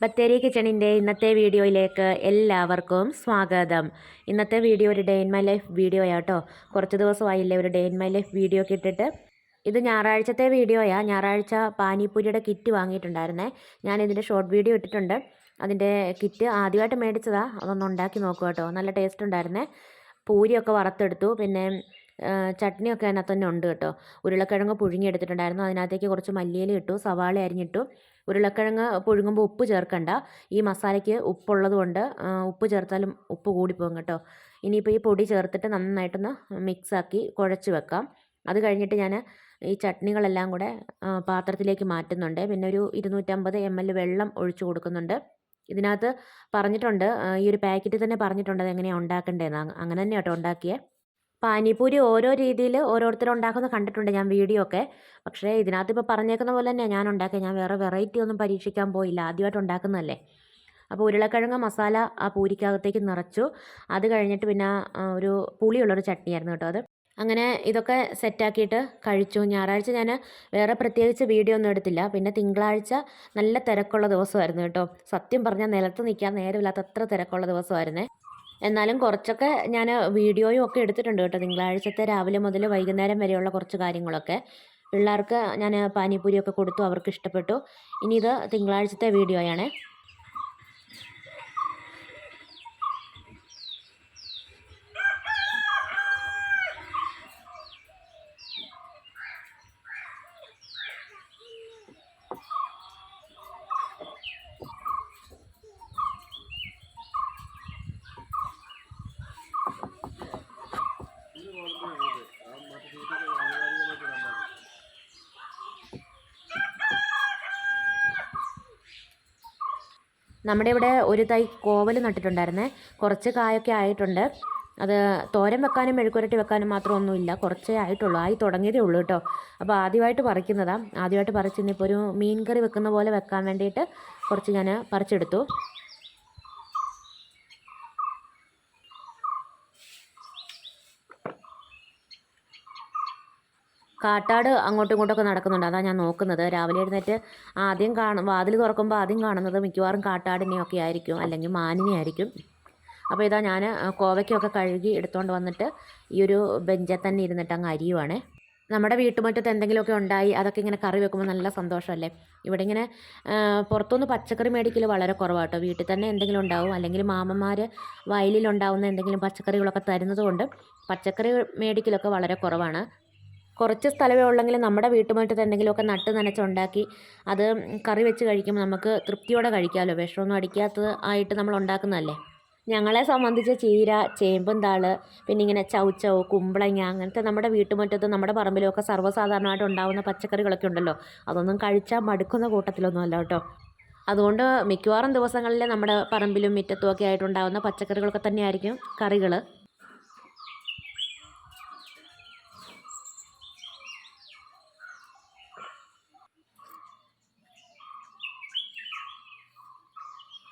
ബത്തേരി കിച്ചണിന്റെ ഇന്നത്തെ വീഡിയോയിലേക്ക് എല്ലാവർക്കും സ്വാഗതം. ഇന്നത്തെ വീഡിയോ ഒരു day in my life video ആട്ടോ കുറച്ച് ദിവസമായില്ലേ ഒരു day in my life video ഒക്കെ ഇട്ടിട്ട്. ഇത് ഞായറാഴ്ചത്തെ വീഡിയോയാ. ഞായറാഴ്ച പാനിപ്പൂരിയുടെ കിറ്റ് വാങ്ങിയിട്ടുണ്ടായിരുന്നേ. ഞാൻ ഇതിന്റെ ഷോർട്ട് വീഡിയോ ഇട്ടിട്ടുണ്ട്. അതിന്റെ കിറ്റ് ആദ്യമായിട്ട് മേടിച്ചതാണ് അതൊന്ന് ഉണ്ടാക്കി നോക്കുക കേട്ടോ. നല്ല ടേസ്റ്റ് ഉണ്ടായിരുന്നേ. പൂരിയൊക്കെ വറുത്തെടുത്തു. പിന്നെ ചട്നിയൊക്കെ അതിനകത്ത് തന്നെ ഉണ്ട് കേട്ടോ. ഉരുളക്കിഴങ്ങ് പുഴുങ്ങിയെടുത്തിട്ടുണ്ടായിരുന്നു. അതിനകത്തേക്ക് കുറച്ച് മല്ലിയില ഇട്ടു സവാള അരിഞ്ഞിട്ടു. ഉരുളക്കിഴങ്ങ് പുഴുങ്ങുമ്പോൾ ഉപ്പ് ചേർക്കണ്ട. ഈ മസാലയ്ക്ക് ഉപ്പുള്ളത് കൊണ്ട് ഉപ്പ് ചേർത്താലും ഉപ്പ് കൂടിപ്പോകും കേട്ടോ. ഇനിയിപ്പോൾ ഈ പൊടി ചേർത്തിട്ട് നന്നായിട്ടൊന്ന് മിക്സാക്കി കുഴച്ച് വെക്കാം. അത് കഴിഞ്ഞിട്ട് ഞാൻ ഈ ചട്നികളെല്ലാം കൂടെ പാത്രത്തിലേക്ക് മാറ്റുന്നുണ്ട്. പിന്നെ ഒരു ഇരുന്നൂറ്റമ്പത് എം എൽ വെള്ളം ഒഴിച്ചു കൊടുക്കുന്നുണ്ട്. ഇതിനകത്ത് പറഞ്ഞിട്ടുണ്ട് ഈ ഒരു പാക്കറ്റിൽ തന്നെ പറഞ്ഞിട്ടുണ്ട് അത് എങ്ങനെയാണ് ഉണ്ടാക്കേണ്ടതെന്ന്. അങ്ങനെ തന്നെ കേട്ടോ ഉണ്ടാക്കിയേ. പാനിപൂരി ഓരോ രീതിയിൽ ഓരോരുത്തർ ഉണ്ടാക്കുന്നത് കണ്ടിട്ടുണ്ട് ഞാൻ വീഡിയോ ഒക്കെ. പക്ഷേ ഇതിനകത്ത് ഇപ്പോൾ പറഞ്ഞേക്കുന്ന പോലെ തന്നെ ഞാൻ ഉണ്ടാക്കിയത് ഞാൻ വേറെ വെറൈറ്റി ഒന്നും പരീക്ഷിക്കാൻ പോയില്ല. ആദ്യമായിട്ട് ഉണ്ടാക്കുന്നതല്ലേ. അപ്പോൾ ഉരുളക്കിഴങ്ങ് മസാല ആ പൂരിക്കകത്തേക്ക് നിറച്ചു. അത് കഴിഞ്ഞിട്ട് പിന്നെ ഒരു പുളിയുള്ളൊരു ചട്നിയായിരുന്നു കേട്ടോ അത്. അങ്ങനെ ഇതൊക്കെ സെറ്റാക്കിയിട്ട് കഴിച്ചു. ഞായറാഴ്ച ഞാൻ വേറെ പ്രത്യേകിച്ച് വീഡിയോ ഒന്നും എടുത്തില്ല. പിന്നെ തിങ്കളാഴ്ച നല്ല തിരക്കുള്ള ദിവസമായിരുന്നു കേട്ടോ. സത്യം പറഞ്ഞാൽ നിലത്ത് നിൽക്കാൻ നേരമില്ലാത്ത അത്ര തിരക്കുള്ള ദിവസമായിരുന്നേ. എന്നാലും കുറച്ചൊക്കെ ഞാൻ വീഡിയോയും ഒക്കെ എടുത്തിട്ടുണ്ട് കേട്ടോ. തിങ്കളാഴ്ചത്തെ രാവിലെ മുതൽ വൈകുന്നേരം വരെയുള്ള കുറച്ച് കാര്യങ്ങളൊക്കെ. പിള്ളേർക്ക് ഞാൻ പാനിപ്പൂരിയൊക്കെ കൊടുത്തു അവർക്ക് ഇഷ്ടപ്പെട്ടു. ഇനി ഇത് തിങ്കളാഴ്ചത്തെ വീഡിയോയാണ്. നമ്മുടെ ഇവിടെ ഒരു തൈ കോവൽ നട്ടിട്ടുണ്ടായിരുന്നേ. കുറച്ച് കായൊക്കെ ആയിട്ടുണ്ട്. അത് തോരൻ വെക്കാനും മെഴുക്കുരട്ടി വെക്കാനും മാത്രം ഒന്നുമില്ല കുറച്ചേ ആയിട്ടുള്ളൂ. ആയി തുടങ്ങിയതേ ഉള്ളൂ കേട്ടോ. അപ്പോൾ ആദ്യമായിട്ട് പറിക്കുന്നതാണ് ആദ്യമായിട്ട് പറിച്ച് ഇന്നിപ്പോൾ ഒരു മീൻ കറി വെക്കുന്ന പോലെ വെക്കാൻ വേണ്ടിയിട്ട് കുറച്ച് ഞാൻ പറിച്ചെടുത്തു. കാട്ടാട് അങ്ങോട്ടും ഇങ്ങോട്ടൊക്കെ നടക്കുന്നുണ്ട്. അതാണ് ഞാൻ നോക്കുന്നത്. രാവിലെ എഴുന്നേറ്റ് ആദ്യം കാണും വാതിൽ തുറക്കുമ്പോൾ ആദ്യം കാണുന്നത് മിക്കവാറും കാട്ടാടിനെയൊക്കെ ആയിരിക്കും അല്ലെങ്കിൽ മാനിനെ ആയിരിക്കും. അപ്പോൾ ഇതാ ഞാൻ കോവയ്ക്കൊക്കെ കഴുകി എടുത്തുകൊണ്ട് വന്നിട്ട് ഈ ഒരു ബെഞ്ചിൽ തന്നെ ഇരുന്നിട്ട് അങ്ങ് അരിയുവാണ്. നമ്മുടെ വീട്ടുമുറ്റത്ത് എന്തെങ്കിലുമൊക്കെ ഉണ്ടായി അതൊക്കെ ഇങ്ങനെ കറി വെക്കുമ്പോൾ നല്ല സന്തോഷമല്ലേ? ഇവിടെ ഇങ്ങനെ പുറത്തുനിന്ന് പച്ചക്കറി മേടിക്കൽ വളരെ കുറവാട്ടോ വീട്ടിൽ തന്നെ എന്തെങ്കിലും ഉണ്ടാവും അല്ലെങ്കിൽ മാമന്മാർ വയലിലുണ്ടാവുന്ന എന്തെങ്കിലും പച്ചക്കറികളൊക്കെ തരുന്നതുകൊണ്ട് പച്ചക്കറി മേടിക്കലൊക്കെ വളരെ കുറവാണ്. കുറച്ച് സ്ഥലമേ ഉള്ളെങ്കിൽ നമ്മുടെ വീട്ടുമുറ്റത്ത് എന്തെങ്കിലുമൊക്കെ നട്ട് നനച്ചുണ്ടാക്കി അത് കറി വെച്ച് കഴിക്കുമ്പോൾ നമുക്ക് തൃപ്തിയോടെ കഴിക്കാമല്ലോ. വിഷമൊന്നും അടിക്കാത്തത് ആയിട്ട് നമ്മൾ ഉണ്ടാക്കുന്നതല്ലേ? ഞങ്ങളെ സംബന്ധിച്ച് ചീര ചേമ്പും താൾ പിന്നെ ഇങ്ങനെ ചൗച്ചവ് കുമ്പളങ്ങ അങ്ങനത്തെ നമ്മുടെ വീട്ടുമുറ്റത്ത് നമ്മുടെ പറമ്പിലുമൊക്കെ സർവസാധാരണമായിട്ട് ഉണ്ടാകുന്ന പച്ചക്കറികളൊക്കെ ഉണ്ടല്ലോ. അതൊന്നും കഴിച്ചാൽ മടുക്കുന്ന കൂട്ടത്തിലൊന്നും അല്ല കേട്ടോ. അതുകൊണ്ട് മിക്കവാറും ദിവസങ്ങളിൽ നമ്മുടെ പറമ്പിലും മുറ്റത്തും ഒക്കെ ആയിട്ടുണ്ടാകുന്ന പച്ചക്കറികളൊക്കെ തന്നെയായിരിക്കും കറികൾ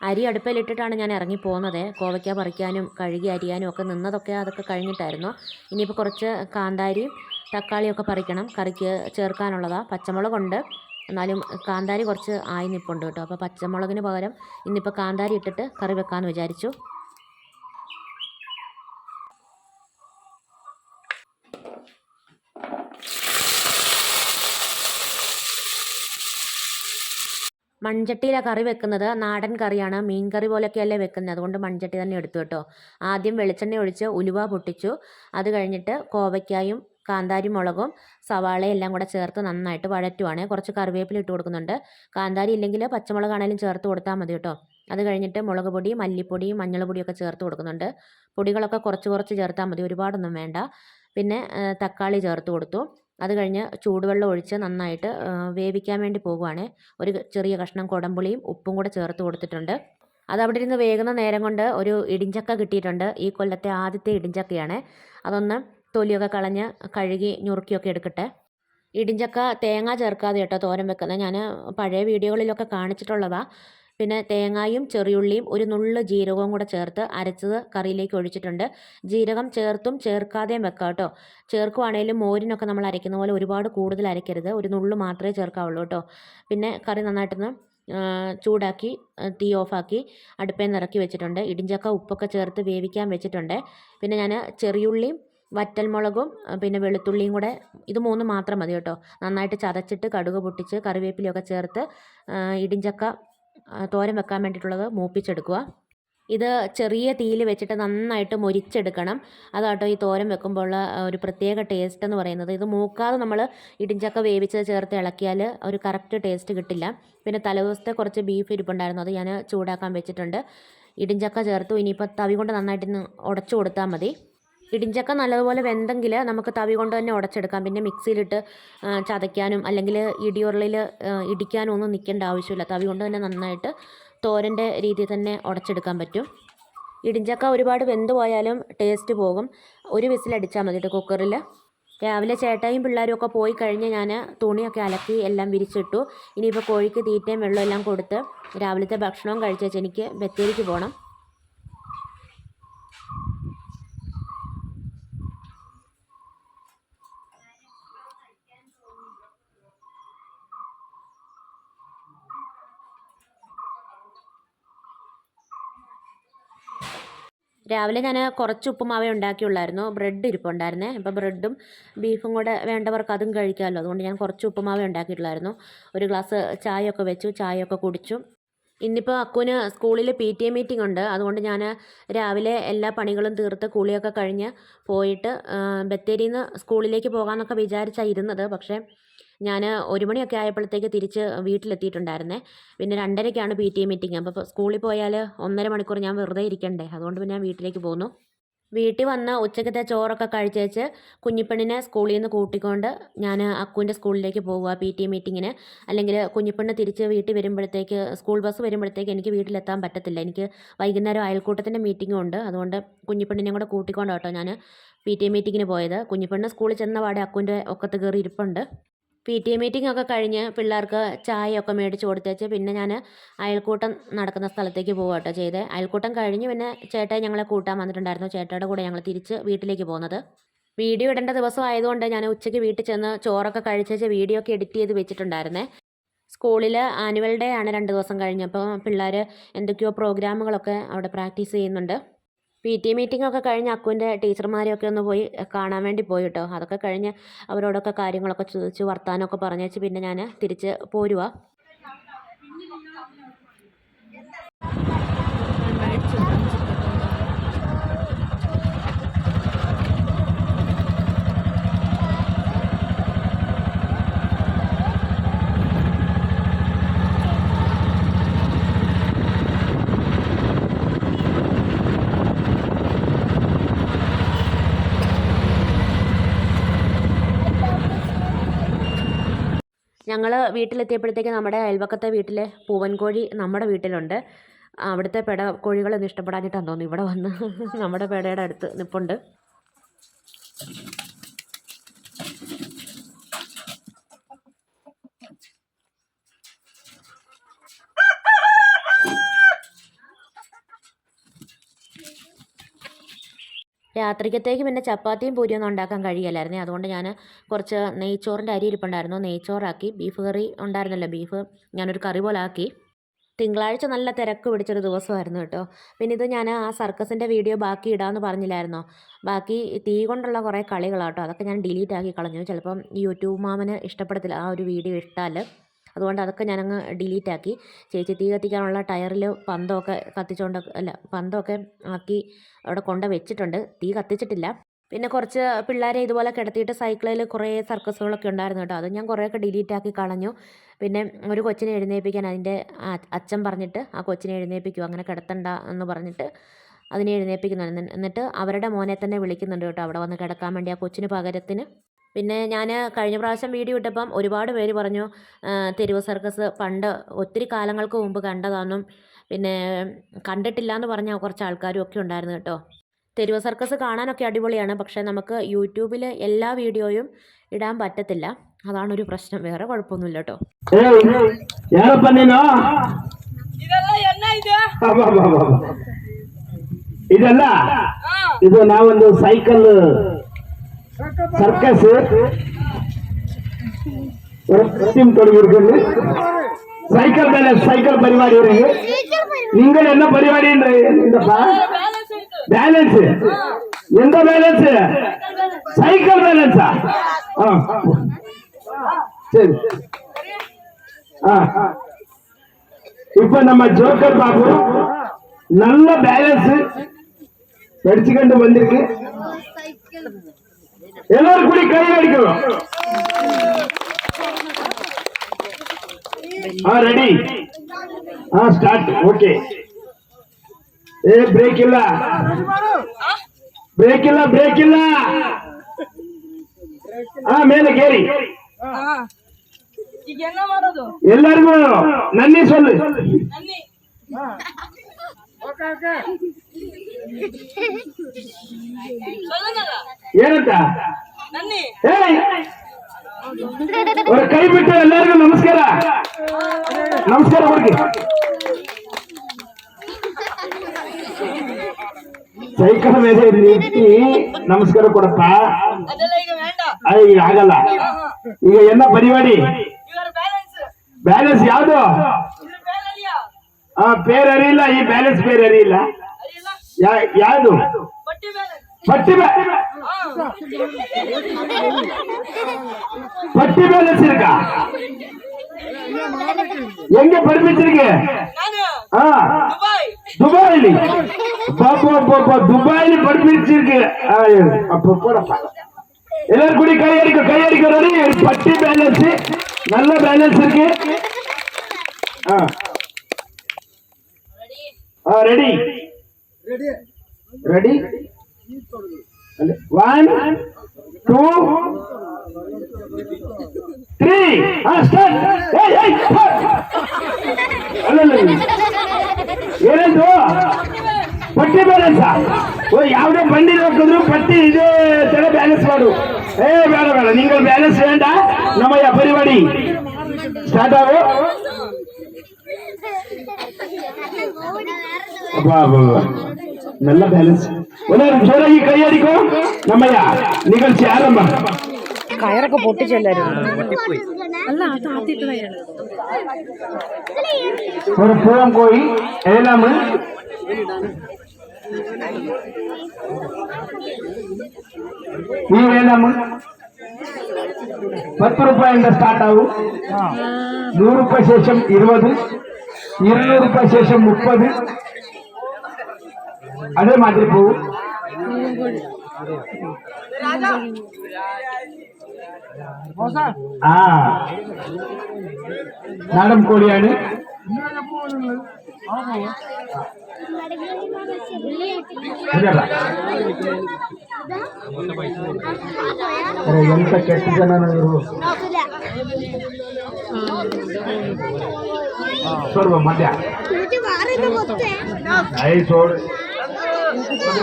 അരി അടുപ്പിലിട്ടിട്ടാണ് ഞാൻ ഇറങ്ങി പോകുന്നത് കോവയ്ക്ക പറിക്കാനും കഴുകി അരിയാനും ഒക്കെ നിന്നതൊക്കെ അതൊക്കെ കഴിഞ്ഞിട്ടായിരുന്നു. ഇനിയിപ്പോൾ കുറച്ച് കാന്താരിയും തക്കാളിയൊക്കെ പറിക്കണം. കറിക്ക് ചേർക്കാനുള്ളതാണ് പച്ചമുളകുണ്ട്. എന്നാലും കാന്താരി കുറച്ച് ആയി നിൽപ്പുണ്ട് കേട്ടോ. അപ്പോൾ പച്ചമുളകിന് പകരം ഇന്നിപ്പോൾ കാന്താരി ഇട്ടിട്ട് കറി വെക്കാമെന്ന് വിചാരിച്ചു. മൺചട്ടിയിലാണ് കറി വെക്കുന്നത്. നാടൻ കറിയാണ്. മീൻ കറി പോലെയൊക്കെയല്ലേ വെക്കുന്നത്. അതുകൊണ്ട് മൺചട്ടി തന്നെ എടുത്തു കേട്ടോ. ആദ്യം വെളിച്ചെണ്ണ ഒഴിച്ച് ഉലുവ പൊട്ടിച്ചു. അത് കഴിഞ്ഞിട്ട് കോവയ്ക്കായും കാന്താരി മുളകും സവാളയും എല്ലാം കൂടെ ചേർത്ത് നന്നായിട്ട് വഴറ്റുവാണ്. കുറച്ച് കറിവേപ്പില ഇട്ട് കൊടുക്കുന്നുണ്ട്. കാന്താരി ഇല്ലെങ്കിൽ പച്ചമുളകാണേലും ചേർത്ത് കൊടുത്താൽ മതി കേട്ടോ. അത് കഴിഞ്ഞിട്ട് മുളക് പൊടി മല്ലിപ്പൊടി മഞ്ഞൾ പൊടിയൊക്കെ ചേർത്ത് കൊടുക്കുന്നുണ്ട്. പൊടികളൊക്കെ കുറച്ച് കുറച്ച് ചേർത്താൽ മതി. ഒരുപാടൊന്നും വേണ്ട. പിന്നെ തക്കാളി ചേർത്ത് കൊടുത്തു. അത് കഴിഞ്ഞ് ചൂടുവെള്ളം ഒഴിച്ച് നന്നായിട്ട് വേവിക്കാൻ വേണ്ടി പോകുവാണ്. ഒരു ചെറിയ കഷ്ണം കുടംപുളിയും ഉപ്പും കൂടെ ചേർത്ത് കൊടുത്തിട്ടുണ്ട്. അത് അവിടെ ഇരുന്ന് വേകുന്ന നേരം കൊണ്ട് ഒരു ഇടിഞ്ചക്ക കിട്ടിയിട്ടുണ്ട്. ഈ കൊല്ലത്തെ ആദ്യത്തെ ഇടിഞ്ചക്കയാണ്. അതൊന്ന് തൊലിയൊക്കെ കളഞ്ഞ് കഴുകി ഞുറുക്കിയൊക്കെ എടുക്കട്ടെ. ഇടിഞ്ചക്ക തേങ്ങ ചേർക്കാതെ കേട്ടോ തോരൻ വെക്കുന്നത്. ഞാൻ പഴയ വീഡിയോകളിലൊക്കെ കാണിച്ചിട്ടുള്ളതാണ് പിന്നെ തേങ്ങായും ചെറിയുള്ളിയും ഒരു നുള്ള് ജീരകവും കൂടെ ചേർത്ത് അരച്ചത് കറിയിലേക്ക് ഒഴിച്ചിട്ടുണ്ട്. ജീരകം ചേർത്തും ചേർക്കാതെയും വെക്കാം കേട്ടോ. ചേർക്കുവാണേലും മോരിനൊക്കെ നമ്മൾ അരയ്ക്കുന്ന പോലെ ഒരുപാട് കൂടുതൽ അരയ്ക്കരുത്. ഒരു നുള്ള് മാത്രമേ ചേർക്കാവുള്ളൂ കേട്ടോ. പിന്നെ കറി നന്നായിട്ടൊന്ന് ചൂടാക്കി തീ ഓഫാക്കി അടുപ്പേ നിന്ന് ഇറക്കി വെച്ചിട്ടുണ്ട്. ഇടിഞ്ചക്ക ഉപ്പൊക്കെ ചേർത്ത് വേവിക്കാൻ വെച്ചിട്ടുണ്ട്. പിന്നെ ഞാൻ ചെറിയുള്ളിയും വറ്റൽമുളകും പിന്നെ വെളുത്തുള്ളിയും കൂടെ ഇത് മൂന്ന് മാത്രം മതി കേട്ടോ. നന്നായിട്ട് ചതച്ചിട്ട് കടുക് പൊട്ടിച്ച് കറിവേപ്പിലയൊക്കെ ചേർത്ത് ഇടിഞ്ചക്ക തോരൻ വെക്കാൻ വേണ്ടിയിട്ടുള്ളത് മൂപ്പിച്ചെടുക്കുക. ഇത് ചെറിയ തീയിൽ വെച്ചിട്ട് നന്നായിട്ട് മൊരിച്ചെടുക്കണം. അതാട്ടോ ഈ തോരൻ വെക്കുമ്പോൾ ഒരു പ്രത്യേക ടേസ്റ്റ് എന്ന് പറയുന്നത്. ഇത് മൂക്കാതെ നമ്മൾ ഇടിഞ്ചക്ക വേവിച്ചത് ചേർത്ത് ഇളക്കിയാൽ ഒരു കറക്റ്റ് ടേസ്റ്റ് കിട്ടില്ല. പിന്നെ തലേദിവസത്തെ കുറച്ച് ബീഫ് ഇരിപ്പുണ്ടായിരുന്നു അത് ഞാൻ ചൂടാക്കാൻ വെച്ചിട്ടുണ്ട്. ഇടിഞ്ചക്ക ചേർത്തു ഇനിയിപ്പോൾ തവി കൊണ്ട് നന്നായിട്ട് ഉടച്ചു കൊടുത്താൽ മതി. ഇടിഞ്ചക്ക നല്ലതുപോലെ വെന്തെങ്കിൽ നമുക്ക് തവി കൊണ്ട് തന്നെ ഉടച്ചെടുക്കാം. പിന്നെ മിക്സിയിലിട്ട് ചതയ്ക്കാനും അല്ലെങ്കിൽ ഇടിയുരുളിൽ ഇടിക്കാനും ഒന്നും നിൽക്കേണ്ട ആവശ്യമില്ല. തവി കൊണ്ട് തന്നെ നന്നായിട്ട് തോരന്റെ രീതിയിൽ തന്നെ ഉടച്ചെടുക്കാൻ പറ്റും. ഇടിഞ്ചക്ക ഒരുപാട് വെന്ത് പോയാലും ടേസ്റ്റ് പോകും. ഒരു വിസിലടിച്ചാൽ മതി കേട്ടോ കുക്കറിൽ രാവിലെ ചേട്ടായും പിള്ളേരും ഒക്കെ പോയി കഴിഞ്ഞ് ഞാൻ തുണിയൊക്കെ അലക്കി എല്ലാം വിരിച്ചിട്ടു. ഇനിയിപ്പോൾ കോഴിക്ക് തീറ്റയും വെള്ളവും എല്ലാം കൊടുത്ത് രാവിലത്തെ ഭക്ഷണവും കഴിച്ചേച്ച് എനിക്ക് ബത്തേരിക്ക് പോകണം. രാവിലെ ഞാൻ കുറച്ച് ഉപ്പുമാവേ ഉണ്ടാക്കിയുള്ളായിരുന്നു. ബ്രെഡ് ഇരിപ്പുണ്ടായിരുന്നേ. അപ്പോൾ ബ്രെഡും ബീഫും കൂടെ വേണ്ടവർക്ക് അതും കഴിക്കാമല്ലോ. അതുകൊണ്ട് ഞാൻ കുറച്ച് ഉപ്പുമാവേ ഉണ്ടാക്കിയിട്ടുള്ളായിരുന്നു. ഒരു ഗ്ലാസ് ചായയൊക്കെ വെച്ചു. ചായയൊക്കെ കുടിച്ചു. ഇന്നിപ്പോൾ അക്കുവിന് സ്കൂളിൽ പി ടി എ മീറ്റിംഗ് ഉണ്ട്. അതുകൊണ്ട് ഞാൻ രാവിലെ എല്ലാ പണികളും തീർത്ത് കുളിയൊക്കെ കഴിഞ്ഞ് പോയിട്ട് ബത്തേരിയിൽ നിന്ന് സ്കൂളിലേക്ക് പോകാമെന്നൊക്കെ വിചാരിച്ചാണ് ഇരുന്നത്. പക്ഷേ ഞാൻ ഒരു മണിയൊക്കെ ആയപ്പോഴത്തേക്ക് തിരിച്ച് വീട്ടിലെത്തിയിട്ടുണ്ടായിരുന്നേ. പിന്നെ രണ്ടരയ്ക്കാണ് പി ടി എ മീറ്റിംഗ് അപ്പോൾ സ്കൂളിൽ പോയാൽ ഒന്നര മണിക്കൂർ ഞാൻ വെറുതെ ഇരിക്കണ്ടേ. അതുകൊണ്ട് പിന്നെ ഞാൻ വീട്ടിലേക്ക് പോന്നു. വീട്ടിൽ വന്ന് ഉച്ചക്കത്തെ ചോറൊക്കെ കഴിച്ചേച്ച് കുഞ്ഞിപ്പെണ്ണിനെ സ്കൂളിൽ നിന്ന് കൂട്ടിക്കൊണ്ട് ഞാൻ അക്കുവിന്റെ സ്കൂളിലേക്ക് പോവുക പി ടി എ മീറ്റിങ്ങിന് അല്ലെങ്കിൽ കുഞ്ഞിപ്പെണ്ണ് തിരിച്ച് വീട്ടിൽ വരുമ്പോഴത്തേക്ക് സ്കൂൾ ബസ് വരുമ്പോഴത്തേക്ക് എനിക്ക് വീട്ടിലെത്താൻ പറ്റത്തില്ല. എനിക്ക് വൈകുന്നേരം അയൽക്കൂട്ടത്തിന്റെ മീറ്റിംഗും ഉണ്ട്. അതുകൊണ്ട് കുഞ്ഞിപ്പെണ്ണിനെ കൂടെ കൂട്ടിക്കൊണ്ട് കേട്ടോ ഞാൻ പി ടി എ മീറ്റിങ്ങിന് പോയത്. കുഞ്ഞിപ്പെണ്ണ് സ്കൂളിൽ ചെന്ന പാടെ അക്കുവിന്റെ ഒക്കത്ത് കയറി ഇരിപ്പുണ്ട്. പി ടി എ മീറ്റിംഗ് ഒക്കെ കഴിഞ്ഞ് പിള്ളേർക്ക് ചായയൊക്കെ മേടിച്ച് കൊടുത്തേച്ച് പിന്നെ ഞാൻ അയൽക്കൂട്ടം നടക്കുന്ന സ്ഥലത്തേക്ക് പോവുക കേട്ടോ അയൽക്കൂട്ടം കഴിഞ്ഞ് പിന്നെ ചേട്ടായി ഞങ്ങളെ കൂട്ടാൻ വന്നിട്ടുണ്ടായിരുന്നു. ചേട്ടയുടെ കൂടെ ഞങ്ങൾ തിരിച്ച് വീട്ടിലേക്ക് പോകുന്നത്. വീഡിയോ ഇടേണ്ട ദിവസം ആയതുകൊണ്ട് ഞാൻ ഉച്ചയ്ക്ക് വീട്ടിൽ ചെന്ന് ചോറൊക്കെ കഴിച്ചേച്ച് വീഡിയോ ഒക്കെ എഡിറ്റ് ചെയ്ത് വെച്ചിട്ടുണ്ടായിരുന്നേ. സ്കൂളിൽ ആനുവൽ ഡേ ആണ് രണ്ട് ദിവസം കഴിഞ്ഞപ്പോൾ പിള്ളേർ എന്തൊക്കെയോ പ്രോഗ്രാമുകളൊക്കെ അവിടെ പ്രാക്ടീസ് ചെയ്യുന്നുണ്ട്. പി ടി മീറ്റിംഗ് ഒക്കെ കഴിഞ്ഞ് അക്കുവിന്റെ ടീച്ചർമാരെയൊക്കെ ഒന്ന് പോയി കാണാൻ വേണ്ടി പോയി കേട്ടോ അതൊക്കെ കഴിഞ്ഞ് അവരോടൊക്കെ കാര്യങ്ങളൊക്കെ ചോദിച്ച് വർത്താനമൊക്കെ പറഞ്ഞേച്ച് പിന്നെ ഞാൻ തിരിച്ച് പോരുവാ. ഞങ്ങൾ വീട്ടിലെത്തിയപ്പോഴത്തേക്ക് നമ്മുടെ അയൽവക്കത്തെ വീട്ടിലെ പൂവൻ കോഴി നമ്മുടെ വീട്ടിലുണ്ട്. അവിടുത്തെ പെട കോഴികളൊന്നും ഇഷ്ടപ്പെടാഞ്ഞിട്ടാണ് തോന്നുന്നു. ഇവിടെ വന്ന് നമ്മുടെ പെടയുടെ അടുത്ത് നിൽപ്പുണ്ട് രാത്രിക്കത്തേക്ക് പിന്നെ ചപ്പാത്തിയും പൂരിയൊന്നും ഉണ്ടാക്കാൻ കഴിയില്ലായിരുന്നേ. അതുകൊണ്ട് ഞാൻ കുറച്ച് നെയ്ച്ചോറിന്റെ അരി ഇരിപ്പുണ്ടായിരുന്നു. നെയ്ച്ചോറാക്കി ബീഫ് കറി ഉണ്ടായിരുന്നല്ലോ ബീഫ്. ഞാനൊരു കറി പോലെ ആക്കി. തിങ്കളാഴ്ച നല്ല തിരക്ക് പിടിച്ചൊരു ദിവസമായിരുന്നു കേട്ടോ. പിന്നെ ഇത് ഞാൻ ആ സർക്കസിന്റെ വീഡിയോ ബാക്കി ഇടാമെന്ന് പറഞ്ഞില്ലായിരുന്നോ? ബാക്കി തീ കൊണ്ടുള്ള കുറേ കളികളാട്ടോ അതൊക്കെ ഞാൻ ഡിലീറ്റ് ആക്കി കളഞ്ഞു. ചിലപ്പം യൂട്യൂബ് മാമന് ഇഷ്ടപ്പെടത്തില്ല ആ ഒരു വീഡിയോ ഇട്ടാൽ അതുകൊണ്ട് അതൊക്കെ ഞാനങ്ങ് ഡിലീറ്റ് ആക്കി ചേച്ചി തീ കത്തിക്കാനുള്ള ടയറിൽ പന്തമൊക്കെ കത്തിച്ചുകൊണ്ട് അല്ല പന്തമൊക്കെ ആക്കി അവിടെ കൊണ്ട് വെച്ചിട്ടുണ്ട്. തീ കത്തിച്ചിട്ടില്ല. പിന്നെ കുറച്ച് പിള്ളേരെ ഇതുപോലെ കിടത്തിയിട്ട് സൈക്കിളിൽ കുറേ സർക്കസുകളൊക്കെ ഉണ്ടായിരുന്നു കേട്ടോ. അത് ഞാൻ കുറേയൊക്കെ ഡിലീറ്റ് ആക്കി കളഞ്ഞു. പിന്നെ ഒരു കൊച്ചിനെ എഴുന്നേൽപ്പിക്കാൻ അതിന്റെ അച്ഛൻ പറഞ്ഞിട്ട് ആ കൊച്ചിനെ എഴുന്നേൽപ്പിക്കും അങ്ങനെ കിടത്തണ്ട എന്ന് പറഞ്ഞിട്ട് അതിനെ എഴുന്നേൽപ്പിക്കുന്നു. എന്നിട്ട് അവരുടെ മോനെ തന്നെ വിളിക്കുന്നുണ്ട് കേട്ടോ. അവിടെ വന്ന് കിടക്കാൻ വേണ്ടി ആ കൊച്ചിന് പകരത്തിന് പിന്നെ ഞാൻ കഴിഞ്ഞ പ്രാവശ്യം വീഡിയോ ഇട്ടപ്പം ഒരുപാട് പേര് പറഞ്ഞു തെരുവ് സർക്കസ് പണ്ട് ഒത്തിരി കാലങ്ങൾക്ക് മുമ്പ് കണ്ടതാണെന്നും പിന്നെ കണ്ടിട്ടില്ല എന്ന് പറഞ്ഞ കുറച്ച് ആൾക്കാരും ഒക്കെ ഉണ്ടായിരുന്നു കേട്ടോ തെരുവ് സർക്കസ് കാണാനൊക്കെ അടിപൊളിയാണ് പക്ഷേ നമുക്ക് യൂട്യൂബിൽ എല്ലാ വീഡിയോയും ഇടാൻ പറ്റത്തില്ല അതാണൊരു പ്രശ്നം വേറെ കുഴപ്പമൊന്നുമില്ല കേട്ടോ ಏಯ್ ಯಾರಪ್ಪ ನೀನು ಇದೆಲ್ಲ ಎಣ್ಣ ಇದೆ ಅಬ್ಬಬ್ಬಬ್ಬಬ್ಬ. ಇದಲ್ಲ ಹಾ ಇದು ನಾವೊಂದು ಸೈಕಲ್ சர்க்கஸ் ஒரு தொழில் சைக்கிள் பேலன்ஸ் சைக்கிள் பரிபாடி இருக்கு நீங்கள் என்ன பரிபாடி பேலன்ஸ். எந்த பேலன்ஸ்? சைக்கிள் பேலன்ஸா? சரி. இப்ப நம்ம ஜோக்கர் பாப்போம் நல்ல பேலன்ஸ். படிச்சுக்கொண்டு வந்திருக்கு. எல்லாரும் கூடி கை அடிக்கணும் ஆ ரெடி ஆ ஸ்டார்ட் ஓகே ಏ ಬ್ರೇಕ್ ಇಲ್ಲ ಬ್ರೇಕ್ ಇಲ್ಲ ಬ್ರೇಕ್ ಇಲ್ಲ ಹಾ ಮೇಲೆ ಕೇರಿ ಹಾ ಈಗ ಎಣ್ಣ ಮಾಡೋದು ಎಲ್ಲರಿಗೂ ನನ್ನಿ ಸೊಲ್ಲು ನನ್ನಿ சொல்லுங்க ಏನಂತ? ಅವ್ರ ಕೈ ಬಿಟ್ಟ ಎಲ್ಲರಿಗೂ ನಮಸ್ಕಾರ. ನಮಸ್ಕಾರ ಹುಡುಗಿ. ಸೈಕಲ್ ಮೇಲೆ ನಿಂತಿ ನಮಸ್ಕಾರ ಕೊಡಪ್ಪ. ಈಗ ಆಗಲ್ಲ. ಈಗ ಎಲ್ಲ ಬರಿವಾಡಿ ಬ್ಯಾಲೆನ್ಸ್ ಯಾವ್ದು? ಹಾ ಬೇರೆ ಅರಿಯಿಲ್ಲ ಈ ಬ್ಯಾಲೆನ್ಸ್ ಬೇರೆ ಅರಿಯಿಲ್ಲ ಅರಿಯಿಲ್ಲ ಯಾ- ಯಾವ್ದು ಬಟ್ಟಿ ಬ್ಯಾಲೆನ್ಸ್ ಪಟ್ಟಿ ಬ್ಯಾ- ಹಾ ಪಟ್ಟಿ ಬ್ಯಾಲೆನ್ಸ್ இருக்கா எங்க படிப்பிச்சிருக்க ನಾನು ஆ ದುಬೈ துபாயில பாப்பா பாப்பா துபாயில படிப்பிச்சிருக்கு ஆ, அப்ப போடப்பா எல்லாரும் கூடி கை அடிக்கும் கை அடிக்கும் ரெடி பட்டி பேலன்ஸ் நல்ல பேலன்ஸ் இருக்கு ஆ ஆ ready Ready one two three ಏನಂದ್ರು ಪಟ್ಟಿ ಬ್ಯಾಲೆನ್ಸ್ ಓ, ಯಾವುದೇ ಬಂಡಿ ಹಾಕಿದ್ರು ಪಟ್ಟಿ ಇದೇ ತರ ಬ್ಯಾಲೆನ್ಸ್ ಮಾಡು. ಏ ಬೇಡ ಬೇಡ ನೀವು ಬ್ಯಾಲೆನ್ಸ್ ವೇಂಡ ನಮ್ಮಯ್ಯ ಪರಿವಾಡಿ ಸ್ಟಾರ್ಟ್ ಆಗು. நல்ல பேலன்ஸ் ஒரு ഈ കൈയടിക്കോ നമ്മയാ നികൾച്ച ആരംഭം. കയറൊക്കെ പൊട്ടിച്ചല്ലായിരുന്നു അല്ല ഒരു പൂവം കോഴി ഏലാമ് ഈ ഏലാമ് പത്ത് രൂപ സ്റ്റാർട്ട് ആവും. നൂറ് രൂപ ശേഷം ഇരുപത് ഇരുന്നൂറ് രൂപ ശേഷം മുപ്പത് Ada madibu, mati bu. Ada. Ada. Ada.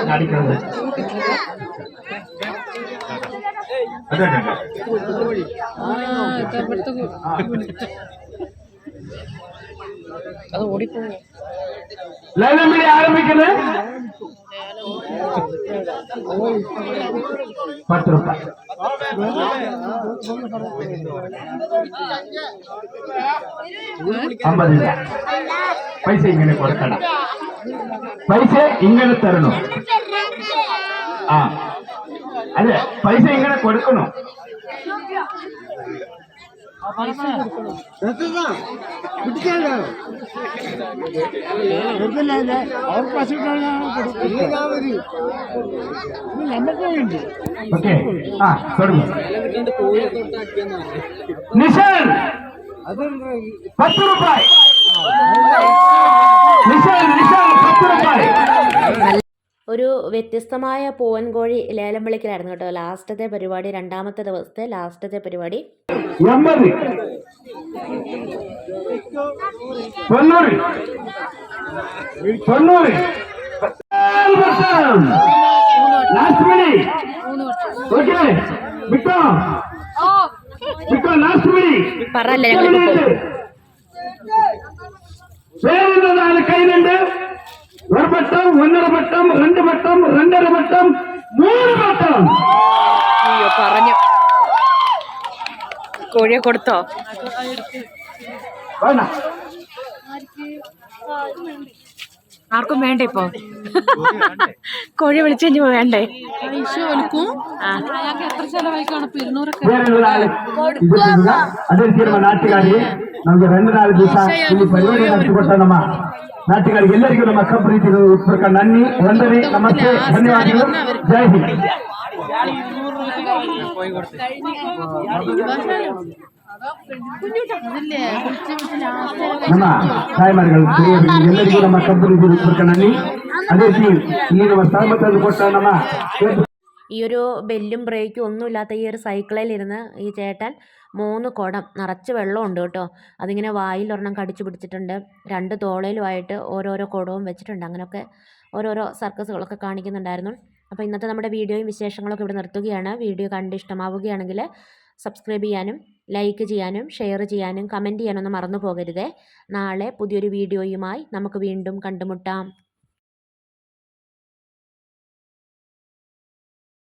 நடிக்கிறது. அது ஓடிப்போங்க ஆரம்பிக்கணும் അത് ഓടിപ്പോകും ലൈനം പിടി ആരംഭിക്കുന്നത് പത്ത് രൂപ അമ്പതില്ല പൈസ ഇങ്ങനെ കൊടുക്കണം പൈസ ഇങ്ങനെ തരണം നിഷാൻ പത്ത് രൂപായ് നിഷാൻ നിഷാൻ പത്ത് രൂപായ് ഒരു വ്യത്യസ്തമായ പൂവൻ കോഴി ലേലം വിളിക്കലായിരുന്നു കേട്ടോ. ലാസ്റ്റത്തെ പരിപാടി രണ്ടാമത്തെ ദിവസത്തെ ലാസ്റ്റത്തെ പരിപാടി. പറഞ്ഞല്ലേ ഒരു വട്ടം ഒന്നര വട്ടം രണ്ട് വട്ടം രണ്ടര വട്ടം മൂന്ന് വട്ടം. അയ്യോ പറഞ്ഞു. കോഴിയെ കൊടുത്തോ? വേണ്ട. ആർക്കും വേണ്ട ഇപ്പൊ? കോഴി വിളിച്ചു കഴിഞ്ഞു പോകണ്ടേ ചെലവഴിക്കാണ്? നാട്ടുകാർ എല്ലാവർക്കും നമ്മ കമ്പ്രീറ്റ് ചെയ്തത് ഉൾപ്പെടുക്കാൻ നന്ദി. നന്ദി. നമസ്തേ. ധന്യവാദങ്ങളും ജയ് ഹിന്ദ്. ನಮ್ಮ ತಾಯ್ಮಾರಿಗಳು ಹಿರಿಯರಿಗೆ ಎಲ್ಲರಿಗೂ ನಮ್ಮ ಕಬ್ಬು ರೀತಿ ಉತ್ಪರ್ಕ ನನ್ನಿ ಅದೇ ರೀತಿ ಈ ನಮ್ಮ ಸಹಮತ ಕೊಟ್ಟ ನಮ್ಮ ഈ ഒരു ബെല്ലും ബ്രേക്കും ഒന്നുമില്ലാത്ത ഈ ഒരു സൈക്കിളിലിരുന്ന് ഈ ചേട്ടൻ മൂന്ന് കുടം നിറച്ച് വെള്ളമുണ്ട് കേട്ടോ അതിങ്ങനെ വായിൽ ഒരെണ്ണം കടിച്ചു പിടിച്ചിട്ടുണ്ട് രണ്ട് തോളയിലുമായിട്ട് ഓരോരോ കുടവും വെച്ചിട്ടുണ്ട് അങ്ങനെയൊക്കെ ഓരോരോ സർക്കസുകളൊക്കെ കാണിക്കുന്നുണ്ടായിരുന്നു അപ്പോൾ ഇന്നത്തെ നമ്മുടെ വീഡിയോയും വിശേഷങ്ങളൊക്കെ ഇവിടെ നിർത്തുകയാണ് വീഡിയോ കണ്ട് ഇഷ്ടമാവുകയാണെങ്കിൽ സബ്സ്ക്രൈബ് ചെയ്യാനും ലൈക്ക് ചെയ്യാനും ഷെയർ ചെയ്യാനും കമന്റ് ചെയ്യാനൊന്നും മറന്നു പോകരുതേ. നാളെ പുതിയൊരു വീഡിയോയുമായി നമുക്ക് വീണ്ടും കണ്ടുമുട്ടാം.